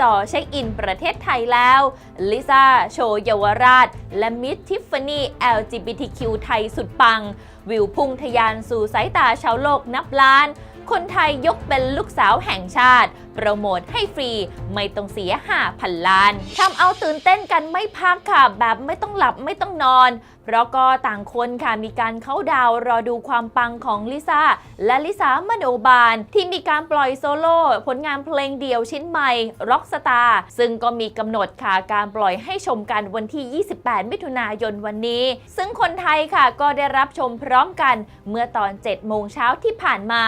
จอเช็คอินประเทศไทยแล้วลิซ่าโชว์เยาวราช และมิสทิฟฟานี่ LGBTQ ไทยสุดปัง วิวพุ่งทะยานสู่สายตาชาวโลกนับล้าน คนไทยยกเป็นลูกสาวแห่งชาติ โปรโมทให้ฟรี ไม่ต้องเสีย5,000ล้านทำเอาตื่นเต้นกันไม่พักค่ะ แบบไม่ต้องหลับไม่ต้องนอน เพราะก็ต่างคนค่ะมีการเข้าดาวรอดูความปังของลิซ่าและลิซ่ามโนบาล ที่มีการปล่อยโซโล่ผลงานเพลงเดี่ยวชิ้นใหม่ Rockstar ซึ่งก็มีกำหนดค่ะการปล่อยให้ชมกันวันที่ 28 มิถุนายนวันนี้ ซึ่งคนไทยค่ะก็ได้รับชมพร้อมกันเมื่อตอน 7 โมงเช้าที่ผ่านมา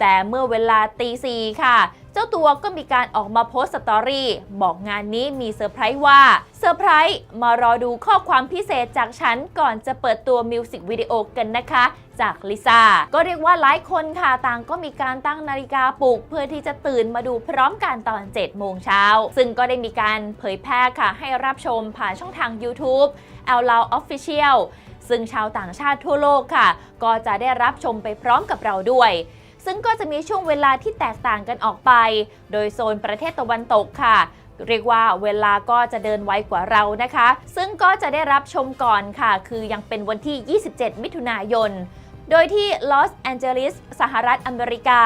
แต่เมื่อเวลาตีสี่ค่ะ เจ้าตัวก็มีการออกมาโพสต์สตอรี่บอกงานนี้มีเซอร์ไพรส์ว่าเซอร์ไพรส์มารอดูข้อความพิเศษจากฉันก่อนจะเปิดตัวมิวสิกวิดีโอกันนะคะ จากลิซ่าก็เรียกว่าหลายคนค่ะต่างก็มีการตั้งนาฬิกาปลุก เพื่อที่จะตื่นมาดูพร้อมกันตอน 7 โมงเช้า ซึ่งก็ได้มีการเผยแพร่ค่ะ ให้รับชมผ่านช่องทาง YouTube l l o u Official ซึ่งชาวต่างชาติทั่วโลกค่ะ ก็จะได้รับชมไปพร้อมกับเราด้วย ซึ่งก็จะมีช่วงเวลาที่แตกต่างกันออกไป โดยโซนประเทศตะวันตกค่ะเรียกว่าเวลาก็จะเดินไวกว่าเรานะคะ ซึ่งก็จะได้รับชมก่อนค่ะ คือยังเป็นวันที่ 27 มิถุนายน โดยที่ลอสแอนเจลิสสหรัฐอเมริกา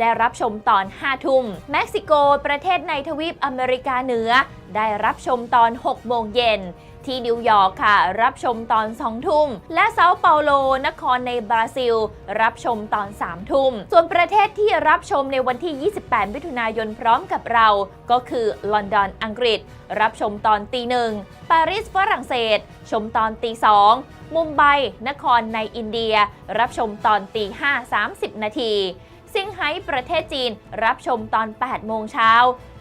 ได้รับชมตอน 5 ทุ่ม เม็กซิโก ประเทศในทวีปอเมริกาเหนือ ได้รับชมตอน 6 โมงเย็น ที่นิวยอร์กค่ะ รับชมตอน2ทุ่ม และเซาเปาโลนครในบราซิล รับชมตอน3ทุ่ม ส่วนประเทศที่รับชมในวันที่ 28 มิถุนายนพร้อมกับเรา ก็คือลอนดอนอังกฤษ รับชมตอนตีหนึ่งปารีสฝรั่งเศส ชมตอนตีสองมุมไบนครในอินเดีย รับชมตอนตีห้า30นาทีซี่ยงไฮ้ประเทศจีน รับชมตอน 8 โมงเช้า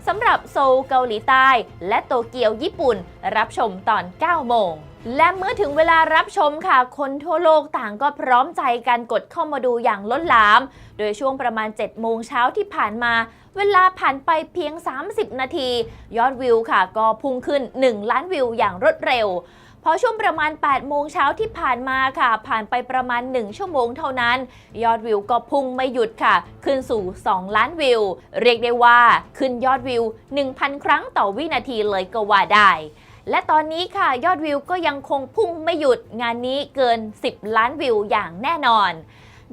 สำหรับโซลเกาหลีใต้ และโตเกียวญี่ปุ่น รับชมตอน 9 โมง และเมื่อถึงเวลารับชมค่ะ คนทั่วโลกต่างก็พร้อมใจกันกดเข้ามาดูอย่างล้นหลาม โดยช่วงประมาณ 7 โมงเช้าที่ผ่านมา เวลาผ่านไปเพียง 30 นาที ยอดวิวค่ะ ก็พุ่งขึ้น 1 ล้านวิวอย่างรวดเร็ว พอช่วงประมาณ 8 โมงเช้าที่ผ่านมาค่ะ ผ่านไปประมาณ 1 ชั่วโมงเท่านั้น ยอดวิวก็พุ่งไม่หยุดค่ะ ขึ้นสู่ 2 ล้านวิว เรียกได้ว่าขึ้นยอดวิว 1,000 ครั้งต่อวินาทีเลยก็ว่าได้และตอนนี้ค่ะยอดวิวก็ยังคงพุ่งไม่หยุดงานนี้เกิน 10 ล้านวิวอย่างแน่นอน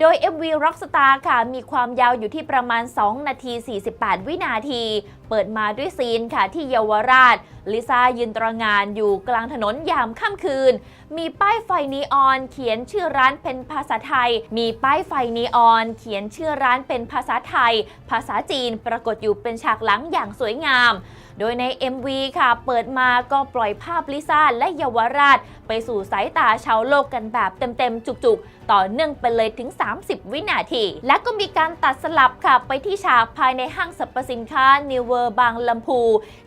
โดย MV Rockstar ค่ะ มีความยาวอยู่ที่ประมาณ 2 นาที 48 วินาที เปิดมาด้วยซีนค่ะที่เยาวราช ลิซ่ายืนตระงานอยู่กลางถนนยามค่ำคืน มีป้ายไฟนีออนเขียนชื่อร้านเป็นภาษาไทย มีป้ายไฟนีออน เขียนชื่อร้านเป็นภาษาไทย ภาษาจีนปรากฏอยู่เป็นฉากหลังอย่างสวยงาม โดยใน MV ค่ะ เปิดมาก็ปล่อยภาพลิซ่าและเยาวราช ไปสู่สายตาชาวโลกกันแบบเต็มๆจุกๆ ต่อเนื่องไปเลยถึง 30 วินาที และก็มีการตัดสลับค่ะไปที่ฉากภายในห้างสรรพสินค้า New World บางลำพู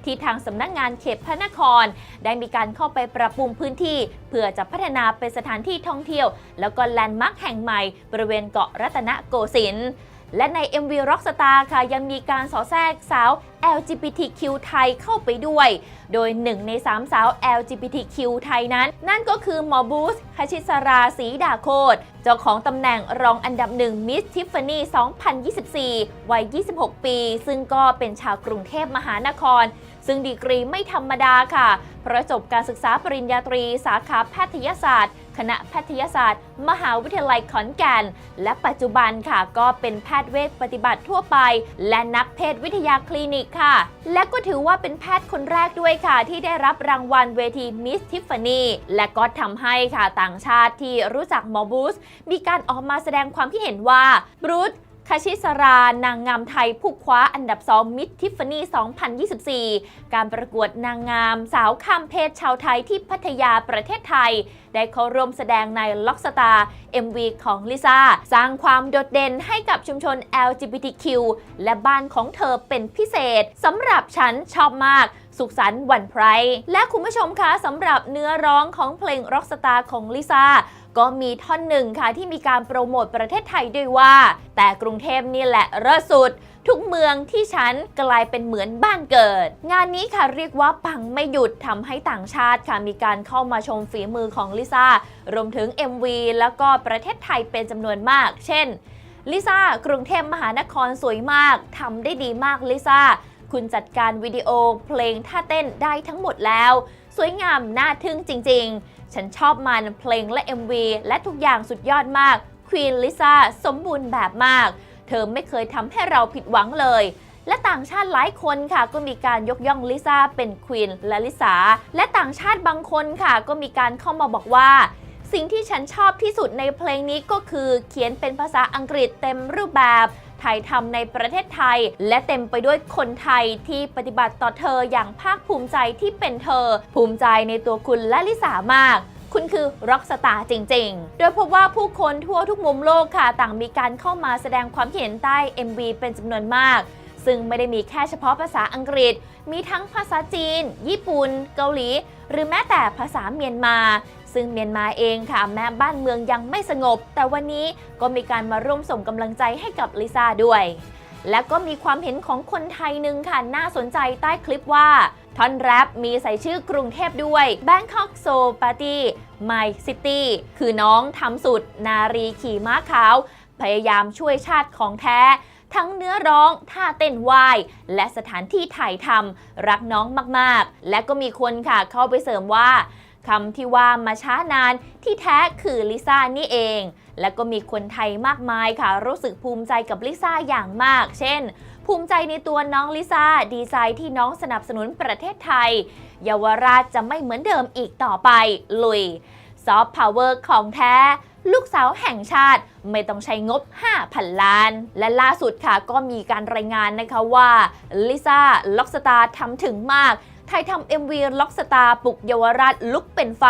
ที่ทางสำนักงานเขตพระนคร ได้มีการเข้าไปปรับปรุงพื้นที่ เพื่อจะพัฒนาเป็นสถานที่ท่องเที่ยว แล้วก็แลนด์มาร์คแห่งใหม่บริเวณเกาะรัตนโกสินทร์ และใน MV Rockstar ค่ะยังมีการสอดแทรกสาว LGBTQ ไทยเข้าไปด้วย โดยหนึ่งในสามสาว LGBTQ ไทยนั้น นั่นก็คือหมอบูสคชิสราศีดาโคตเจ้าของตำแหน่งรองอันดับหนึ่งมิสทิฟฟานี่2024 วัย 26 ปี ซึ่งก็เป็นชาวกรุงเทพมหานคร ซึ่งดีกรีไม่ธรรมดาค่ะประจบการศึกษาปริญญาตรี สาขาแพทยศาสตร์ คณะแพทยศาสตร์ มหาวิทยาลัยขอนแก่น และปัจจุบันค่ะ ก็เป็นแพทย์เวชปฏิบัติทั่วไป และนักเพศวิทยาคลินิกค่ะ และก็ถือว่าเป็นแพทย์คนแรกด้วยค่ะ ที่ได้รับรางวัลเวทีมิสทิฟฟานีและก็ทำให้ค่ะต่างชาติที่รู้จักหมอบูสมีการออกมาแสดงความคิดเห็นว่าบรูซ คาชิสรานางงามไทยผู้คว้าอันดับ2มิสทิฟฟานี่ 2024 การประกวดนางงามสาวข้ามเพศชาวไทยที่พัทยาประเทศไทย ได้เข้าร่วมแสดงในล็อกสตาร์ MV ของลิซ่า สร้างความโดดเด่นให้กับชุมชน LGBTQ และบ้านของเธอเป็นพิเศษสำหรับฉันชอบมากสุขสันต์วันไพรและคุณผู้ชมคะสำหรับเนื้อร้องของเพลง Rockstar ของลิซ่า ก็มีท่อนหนึ่งค่ะที่มีการโปรโมทประเทศไทยด้วยว่า แต่กรุงเทพนี่แหละเลิศสุด ทุกเมืองที่ฉันกลายเป็นเหมือนบ้านเกิด งานนี้ค่ะเรียกว่าปังไม่หยุดทำให้ต่างชาติค่ะมีการเข้ามาชมฝีมือของลิซ่ารวมถึง MV แล้วก็ประเทศไทยเป็นจำนวนมาก เช่นลิซ่ากรุงเทพมหานครสวยมากทำได้ดีมากลิซ่าคุณจัดการวิดีโอเพลงท่าเต้นได้ทั้งหมดแล้ว สวยงามน่าทึ่งจริง ๆ ฉันชอบมันเพลงและ MV และทุกอย่างสุดยอดมากควีนลิซ่าสมบูรณ์แบบมาก เธอไม่เคยทำให้เราผิดหวังเลย และต่างชาติหลายคนค่ะก็มีการยกย่องลิซ่าเป็นควีนและลิซ่าและต่างชาติบางคนค่ะก็มีการเข้ามาบอกว่าสิ่งที่ฉันชอบที่สุดในเพลงนี้ก็คือเขียนเป็นภาษาอังกฤษเต็มรูปแบบ ถ่ายทำในประเทศไทย และเต็มไปด้วยคนไทยที่ปฏิบัติต่อเธออย่างภาคภูมิใจที่เป็นเธอ ภูมิใจในตัวคุณและลิสามากคุณคือร็อกสตาร์จริง ๆ โดยพบว่าผู้คนทั่วทุกมุมโลกค่ะ ต่างมีการเข้ามาแสดงความเห็นใต้ MV เป็นจำนวนมาก ซึ่งไม่ได้มีแค่เฉพาะภาษาอังกฤษ มีทั้งภาษาจีน ญี่ปุ่น เกาหลี หรือแม้แต่ภาษาเมียนมา ซึ่งเมียนมาเองค่ะแม้บ้านเมืองยังไม่สงบ แต่วันนี้ก็มีการมาร่วมส่งกำลังใจให้กับลิซ่าด้วย และก็มีความเห็นของคนไทยหนึ่งค่ะน่าสนใจใต้คลิปว่าท่อนแรปมีใส่ชื่อกรุงเทพด้วย Bangkok So Party My City คือน้องทำสุด นารีขี่ม้าขาว พยายามช่วยชาติของแท้ ทั้งเนื้อร้อง ท่าเต้นวาย และสถานที่ถ่ายทำรักน้องมากๆ และก็มีคนค่ะเข้าไปเสริมว่า คำที่ว่ามาช้านานที่แท้คือลิซ่านี่เอง และก็มีคนไทยมากมายค่ะ รู้สึกภูมิใจกับลิซ่าอย่างมาก เช่น ภูมิใจในตัวน้องลิซ่า ดีใจที่น้องสนับสนุนประเทศไทย เยาวราชจะไม่เหมือนเดิมอีกต่อไป ลุย ซอฟต์พาวเวอร์ของแท้ ลูกสาวแห่งชาติไม่ต้องใช้งบ 5,000 ล้าน และล่าสุดค่ะก็มีการรายงานนะคะว่าลิซ่าล็อกสตาร์ทำถึงมาก ไทยทำ MV ล็อกสตาร์ปลุกเยาวราชลุกเป็นไฟ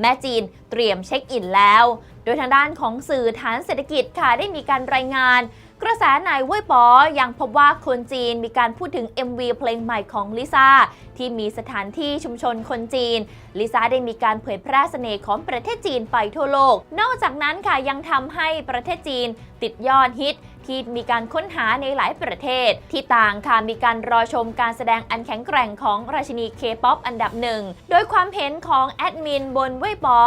แม่จีนเตรียมเช็คอินแล้ว โดยทางด้านของสื่อฐานเศรษฐกิจค่ะได้มีการรายงานกระแสนายเว่ยป๋อยังพบว่าคนจีนมีการพูดถึง MV เพลงใหม่ของลิซ่าที่มีสถานที่ชุมชนคนจีน ลิซ่าได้มีการเผยแพร่เสน่ห์ของประเทศจีนไปทั่วโลก นอกจากนั้นค่ะยังทำให้ประเทศจีนติดยอดฮิต ที่มีการค้นหาในหลายประเทศ ที่ต่างค่ะมีการรอชมการแสดงอันแข็งแกร่งของราชินีเคป๊อปอันดับหนึ่ง โดยความเห็นของแอดมินบนเว่ยป๋อ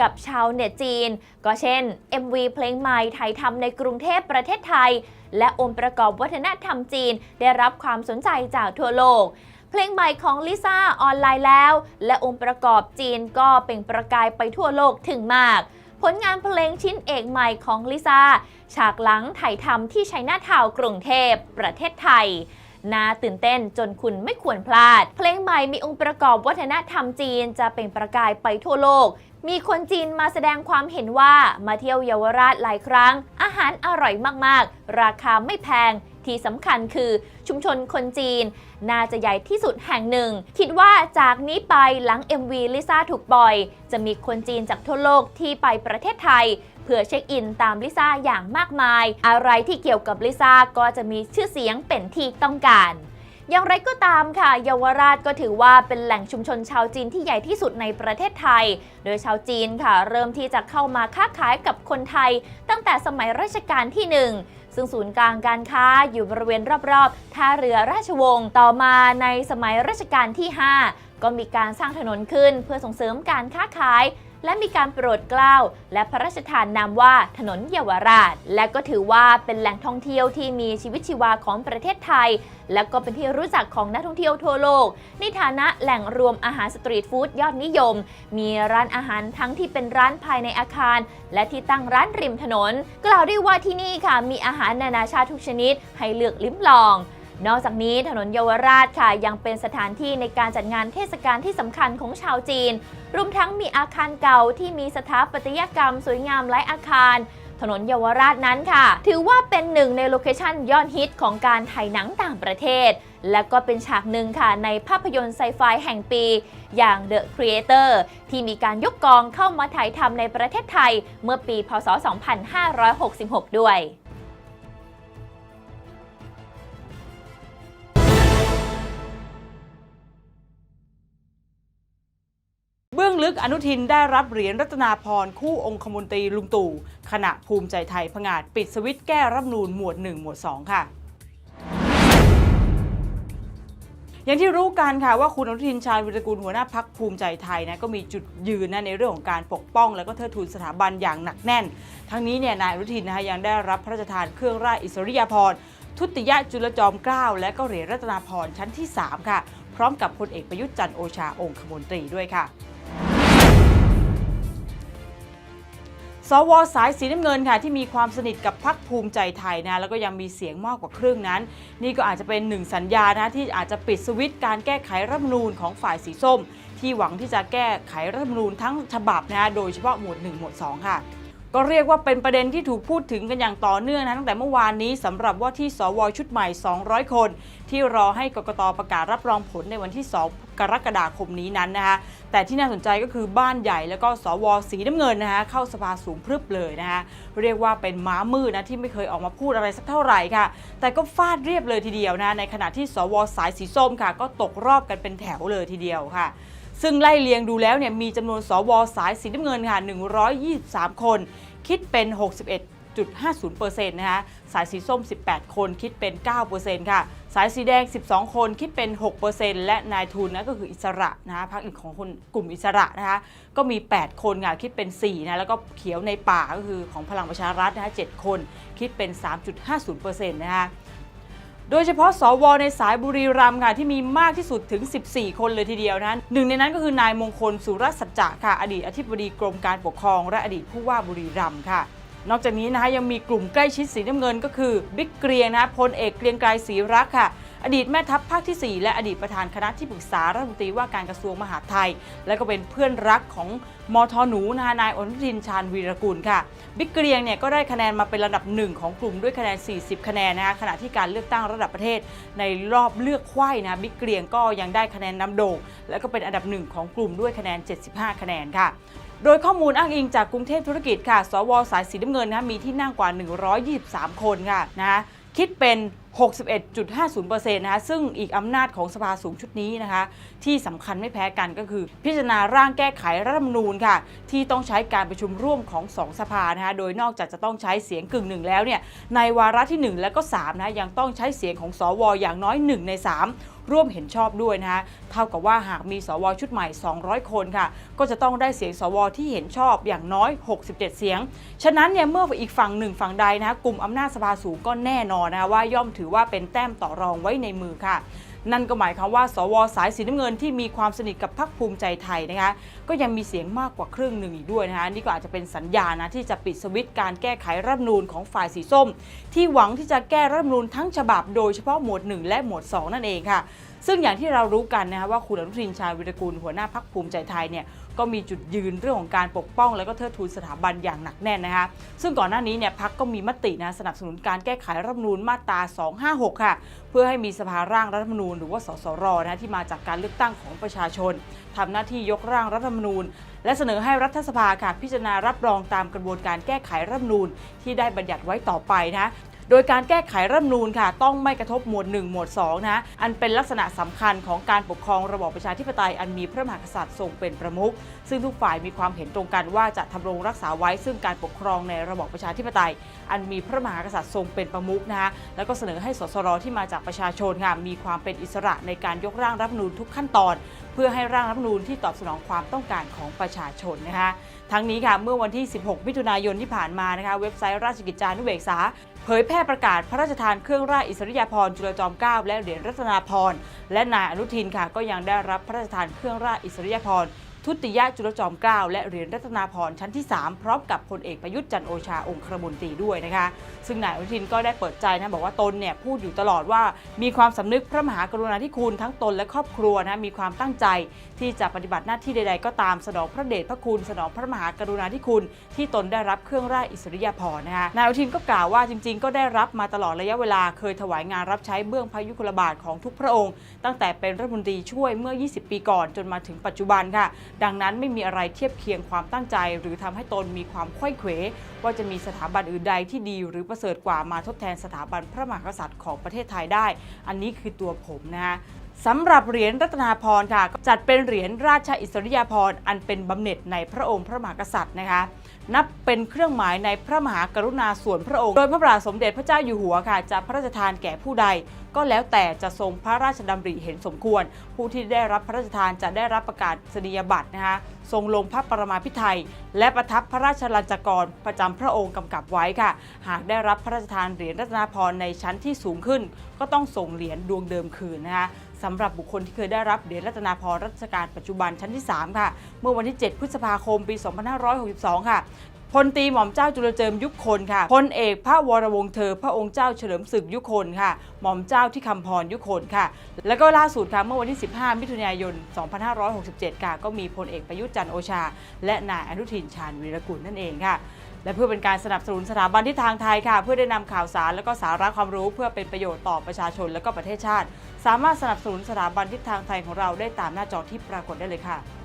กับชาวเน็ตจีน ก็เช่น MV เพลงใหม่ไทยทำในกรุงเทพประเทศไทย และองค์ประกอบวัฒนธรรมจีน ได้รับความสนใจจากทั่วโลกเพลงใหม่ของลิซ่าออนไลน์แล้ว และองค์ประกอบจีนก็เปล่งประกายไปทั่วโลกถึงมาก ผลงานเพลงชิ้นเอกใหม่ของลิซ่า ฉากหลังถ่ายทำที่ชัยนาทาวกรุงเทพ ประเทศไทยน่าตื่นเต้นจนคุณไม่ควรพลาด เพลงใหม่มีองค์ประกอบวัฒนธรรมจีนจะเปล่งประกายไปทั่วโลก มีคนจีนมาแสดงความเห็นว่ามาเที่ยวเยาวราชหลายครั้ง อาหารอร่อยมากๆ ราคาไม่แพง ที่สำคัญคือชุมชนคนจีน น่าจะใหญ่ที่สุดแห่งหนึ่ง คิดว่าจากนี้ไปหลัง MV ลิซ่าถูกปล่อย จะมีคนจีนจากทั่วโลกที่ไปประเทศไทย เพื่อเช็คอินตามลิซ่าอย่างมากมาย อะไรที่เกี่ยวกับลิซ่าก็จะมีชื่อเสียงเป็นที่ต้องการอย่างไรก็ตามค่ะเยาวราชก็ถือว่าเป็นแหล่งชุมชนชาวจีนที่ใหญ่ที่สุดในประเทศไทย โดยชาวจีนค่ะ เริ่มที่จะเข้ามาค้าขายกับคนไทย ตั้งแต่สมัยรัชกาลที่ 1 ซึ่งศูนย์กลางการค้าอยู่บริเวณรอบๆ ท่าเรือราชวงศ์ต่อมาในสมัยรัชกาลที่ 5 ก็มีการสร้างถนนขึ้นเพื่อส่งเสริมการค้าขาย และมีการโปรดเกล้าและพระราชทานนามว่าถนนเยาวราช และก็ถือว่าเป็นแหล่งท่องเที่ยวที่มีชีวิตชีวาของประเทศไทย และก็เป็นที่รู้จักของนักท่องเที่ยวทั่วโลก ในฐานะแหล่งรวมอาหารสตรีทฟู้ดยอดนิยม มีร้านอาหารทั้งที่เป็นร้านภายในอาคาร และที่ตั้งร้านริมถนน กล่าวได้ว่าที่นี่ค่ะมีอาหารนานาชาติทุกชนิด ให้เลือกลิ้มลอง นอกจากนี้ถนนเยาวราชค่ะยังเป็นสถานที่ในการจัดงานเทศกาลที่สำคัญของชาวจีน รวมทั้งมีอาคารเก่าที่มีสถาปัตยกรรมสวยงามหลายอาคาร ถนนเยาวราชนั้นค่ะ ถือว่าเป็นหนึ่งในโลเคชั่นยอดฮิตของการถ่ายหนังต่างประเทศ และก็เป็นฉากหนึ่งค่ะในภาพยนตร์ไซไฟแห่งปี อย่าง The Creator ที่มีการยกกองเข้ามาถ่ายทำในประเทศไทย เมื่อปี พศ 2566 ด้วย ลึกอนุทินได้รับเหรียญรัตนาพรคู่องคมนตรีลุงตู่ขณะภูมิใจไทยผงาดปิดสวิตช์แก้รัฐธรรมนูญหมวด 1 หมวด 2 ค่ะอย่างที่รู้กันค่ะว่าคุณอนุทินชาญวิรกูลหัวหน้าพักภูมิใจไทยนะก็มีจุดยืนนะในเรื่องของการปกป้อง และก็เทิดทูนสถาบันอย่างหนักแน่น ทั้งนี้เนี่ยนายอนุทินนะคะยังได้รับพระราชทานเครื่องราชอิสริยาภรณ์ทุติยจุลจอมเกล้าและก็เหรียญรัตนาพรชั้นที่ 3 ค่ะ พร้อมกับพลเอกประยุทธ์จันโอชาองคมนตรีด้วยค่ะ สวสายสีน้ำเงินค่ะที่มีความสนิทกับพรรคภูมิใจไทยนะแล้วก็ยังมีเสียงมากกว่าครึ่งนั้น นี่ก็อาจจะเป็นหนึ่งสัญญานะที่อาจจะปิดสวิตช์การแก้ไขรัฐมนูญของฝ่ายสีส้ม ที่หวังที่จะแก้ไขรัฐมนูญทั้งฉบับนะโดยเฉพาะหมวด 1 หมวด 2 ค่ะก็เรียกว่าเป็นประเด็นที่ถูกพูดถึงกันอย่างต่อเนื่องนะตั้งแต่เมื่อวานนี้สำหรับว่าที่สวชุดใหม่ 200 คน ที่รอให้กกตประกาศรับรองผลในวันที่ 2 กรกฎาคมนี้นั้นนะคะแต่ที่น่าสนใจก็คือบ้านใหญ่แล้วก็สวสีน้ำเงินนะคะเข้าสภาสูงพรึบเลยนะคะเรียกว่าเป็นม้ามืดนะที่ไม่เคยออกมาพูดอะไรสักเท่าไหร่ค่ะ แต่ก็ฟาดเรียบเลยทีเดียวนะในขณะที่สวสายสีส้มค่ะ ก็ตกรอบกันเป็นแถวเลยทีเดียวค่ะซึ่งไล่เลียงดูแล้วเนี่ยมีจำนวนสวสายสีน้ำเงินค่ะ 123 คน คิดเป็น 6.50%นะคะ สายสีส้ม 18 คนคิดเป็น 9%ค่ะ สายสีแดง 12 คนคิดเป็น 6%และนายทุนนะก็คืออิสระนะคะพรรคอื่นของคนกลุ่มอิสระนะคะ ก็มี 8 คนค่ะคิดเป็น4นะ แล้วก็เขียวในป่าก็คือของพลังประชารัฐนะคะ7คนคิดเป็น 3.50%นะคะโดยเฉพาะสวในสายบุรีรัมย์ค่ะที่มีมากที่สุดถึง 14 คนเลยทีเดียวนะหนึ่งในนั้นก็คือนายมงคลสุรสัจจะค่ะ อดีตอธิบดีกรมการปกครอง และอดีตผู้ว่าบุรีรัมย์ค่ะ นอกจากนี้นะคะยังมีกลุ่มใกล้ชิดสีน้ำเงินก็คือบิ๊กเกรียงนะพลเอกเกรียงไกรศรีรักค่ะ อดีตแม่ทัพภาคที่ 4 และอดีตประธานคณะที่ปรึกษารัฐมนตรีว่าการกระทรวงมหาดไทย และก็เป็นเพื่อนรักของมทหนูนะคะนายอนุทินชาญวีรกุลค่ะบิ๊กเกรียงเนี่ยก็ได้คะแนนมาเป็นระดับหนึ่งของกลุ่มด้วยคะแนน 40 คะแนนนะคะขณะที่การเลือกตั้งระดับประเทศ ในรอบเลือกไขว้นะบิ๊กเกรียงก็ยังได้คะแนนนำโด่งและก็เป็นอันดับหนึ่งของกลุ่มด้วยคะแนน 75 คะแนนค่ะ โดยข้อมูลอ้างอิงจากกรุงเทพธุรกิจค่ะ สวสายสีน้ำเงินนะมีที่นั่งกว่า 123 คนค่ะนะคิดเป็น 61.50%นะคะซึ่งอีกอำนาจของสภาสูงชุดนี้นะคะ ที่สำคัญไม่แพ้กันก็คือ พิจารณาร่างแก้ไขรัฐธรรมนูญค่ะ ที่ต้องใช้การประชุมร่วมของ 2 สภานะคะโดยนอกจากจะต้องใช้เสียงกึ่งหนึ่งแล้วเนี่ยในวาระที่ 1 และก็3นะยังต้องใช้เสียงของสวอย่างน้อย 1 ใน 3ร่วมเห็นชอบด้วยนะคะเท่ากับว่าหากมีสวชุดใหม่ 200 คนค่ะ ก็จะต้องได้เสียงสวที่เห็นชอบอย่างน้อย 67 เสียง ฉะนั้นเนี่ยเมื่ออีกฝั่งหนึ่งฝั่งใดนะคะกลุ่มอำนาจสภาสูงก็แน่นอนนะคะว่าย่อมถือว่าเป็นแต้มต่อรองไว้ในมือค่ะ นั่นก็หมายความว่า สวสายสีน้ำเงินที่มีความสนิทกับพรรคภูมิใจไทยนะคะ ก็ยังมีเสียงมากกว่าครึ่งหนึ่งอีกด้วยนะคะนี่ก็อาจจะเป็นสัญญาณนะที่จะปิดสวิตช์การแก้ไขรัฐมนูญของฝ่ายสีส้ม ที่หวังที่จะแก้รัฐมนูญทั้งฉบับโดยเฉพาะหมวด 1 และหมวด 2 นั่นเองค่ะซึ่งอย่างที่เรารู้กันนะคะว่าคุณอนุทินชาญวิรกูลหัวหน้าพักภูมิใจไทยเนี่ยก็มีจุดยืนเรื่องของการปกป้อง และก็เทิดทูนสถาบันอย่างหนักแน่นนะคะซึ่งก่อนหน้านี้เนี่ยพักก็มีมตินะสนับสนุนการแก้ไขรัฐมนูญมาตรา 256 ค่ะ เพื่อให้มีสภาร่างรัฐมนูญหรือว่าสสรนะที่มาจากการเลือกตั้งของประชาชนทำหน้าที่ยกร่างรัฐธรรมนูญ และเสนอให้รัฐสภาค่ะพิจารณารับรองตามกระบวนการแก้ไขรัฐธรรมนูญที่ได้บัญญัติไว้ต่อไปนะ โดยการแก้ไขรัฐมนูญค่ะ ต้องไม่กระทบหมวด 1 หมวด2นะอันเป็นลักษณะสำคัญของการปกครองระบอบประชาธิปไตยอันมีพระมหากษัตริย์ทรงเป็นประมุขซึ่งทุกฝ่ายมีความเห็นตรงกันว่าจะทำรงรักษาไว้ ซึ่งการปกครองในระบอบประชาธิปไตย อันมีพระมหากษัตริย์ทรงเป็นประมุขนะคะแล้วก็เสนอให้สสรที่มาจากประชาชนค่ะมีความเป็นอิสระในการยกร่างรัฐมนูญทุกขั้นตอน เพื่อให้ร่างรัฐมนูญที่ตอบสนองความต้องการของประชาชนนะคะ ทั้งนี้ค่ะเมื่อวันที่ 16 มิถุนายนที่ผ่านมานะคะเว็บไซต์ราชกิจจานุเบกษาเผยแพร่ประกาศพระราชทานเครื่องราชอิสริยาภรณ์จุลจอมเกล้าและเหรียญรัตนาภรณ์และนายอนุทินค่ะก็ยังได้รับพระราชทานเครื่องราชอิสริยาภรณ์ ทุติยจุลจอมเกล้าและเหรียญรัตนาภรชั้นที่ 3 พร้อมกับพลเอกประยุทธ์จันโอชาองครมนตรีด้วยนะคะ ซึ่งนายอนุทินก็ได้เปิดใจนะบอกว่าตนเนี่ยพูดอยู่ตลอดว่ามีความสำนึกพระมหากรุณาธิคุณทั้งตนและครอบครัวนะมีความตั้งใจที่จะปฏิบัติหน้าที่ใด ๆ ก็ตามสนองพระเดชพระคุณสนองพระมหากรุณาธิคุณ ที่ตนได้รับเครื่องราชอิสริยาภรณ์นะคะนายอนุทินก็กล่าวว่าจริง ๆ ก็ได้รับมาตลอดระยะเวลาเคยถวายงานรับใช้เบื้องพระยุคลบาทของทุกพระองค์ ตั้งแต่เป็นรัฐมนตรีช่วยเมื่อ 20 ปีก่อนจนมาถึงปัจจุบันค่ะดังนั้นไม่มีอะไรเทียบเคียงความตั้งใจ หรือทำให้ตนมีความไขว้เขว ว่าจะมีสถาบันอื่นใดที่ดี หรือประเสริฐกว่ามาทดแทนสถาบันพระมหากษัตริย์ของประเทศไทยได้ อันนี้คือตัวผมนะฮะสำหรับเหรียญรัตนาพรค่ะ จัดเป็นเหรียญราชอิสริยาภรณ์อันเป็นบำเหน็จในพระองค์พระมหากษัตริย์นะคะ นับเป็นเครื่องหมายในพระมหากรุณาส่วนพระองค์ โดยพระบาทสมเด็จพระเจ้าอยู่หัวค่ะ จะพระราชทานแก่ผู้ใด ก็แล้วแต่จะทรงพระราชดำริเห็นสมควร ผู้ที่ได้รับพระราชทานจะได้รับประกาศนียบัตรนะคะทรงลงพระประมาพิไทยและประทับพระราชลัญจกรประจำพระองค์กำกับไว้ค่ะ หากได้รับพระราชทานเหรียญรัตนาพรณ์ในชั้นที่สูงขึ้น ก็ต้องส่งเหรียญดวงเดิมคืนนะคะ สำหรับบุคคลที่เคยได้รับเหรียญรัตนาพรณ์รัชกาลปัจจุบันชั้นที่ 3 ค่ะ เมื่อวันที่ 7 พฤษภาคม ปี 2562 ค่ะพลตีหม่อมเจ้าจุลเจิมยุคคนค่ะ พลเอกพระวรวงศ์เธอ พระองค์เจ้าเฉลิมศึกยุคคนค่ะ หม่อมเจ้าที่คำพรยุคคนค่ะ แล้วก็ล่าสุดค่ะเมื่อวันที่ 15 มิถุนายน 2567 ค่ะ ก็มีพลเอกประยุทธ์จันโอชา และนายอนุทินชาญวีรกุลนั่นเองค่ะ และเพื่อเป็นการสนับสนุนสถาบันที่ทางไทยค่ะ เพื่อได้นำข่าวสารและก็สาระความรู้เพื่อเป็นประโยชน์ต่อประชาชนและก็ประเทศชาติ สามารถสนับสนุนสถาบันทิศทางไทยของเราได้ตามหน้าจอที่ปรากฏได้เลยค่ะ